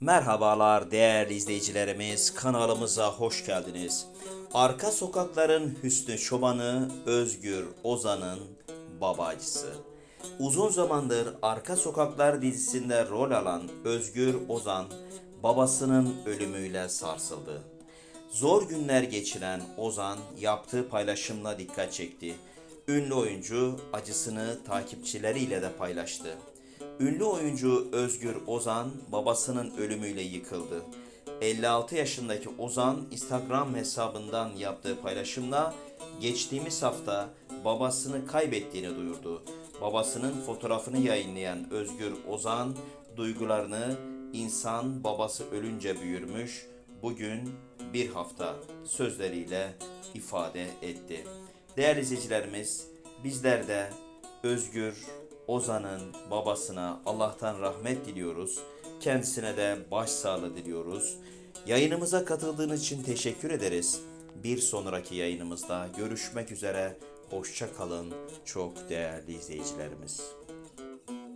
Merhabalar değerli izleyicilerimiz, kanalımıza hoş geldiniz. Arka Sokakların Hüsnü Çobanı Özgür Ozan'ın babacısı. Uzun zamandır Arka Sokaklar dizisinde rol alan Özgür Ozan, babasının ölümüyle sarsıldı. Zor günler geçiren Ozan yaptığı paylaşımla dikkat çekti. Ünlü oyuncu acısını takipçileriyle de paylaştı. Ünlü oyuncu Özgür Ozan babasının ölümüyle yıkıldı. 56 yaşındaki Ozan Instagram hesabından yaptığı paylaşımla geçtiğimiz hafta babasını kaybettiğini duyurdu. Babasının fotoğrafını yayınlayan Özgür Ozan duygularını insan babası ölünce büyürmüş, bugün bir hafta sözleriyle ifade etti. Değerli izleyicilerimiz, bizler de Özgür Ozan'ın babasına Allah'tan rahmet diliyoruz. Kendisine de başsağlığı diliyoruz. Yayınımıza katıldığınız için teşekkür ederiz. Bir sonraki yayınımızda görüşmek üzere. Hoşça kalın çok değerli izleyicilerimiz.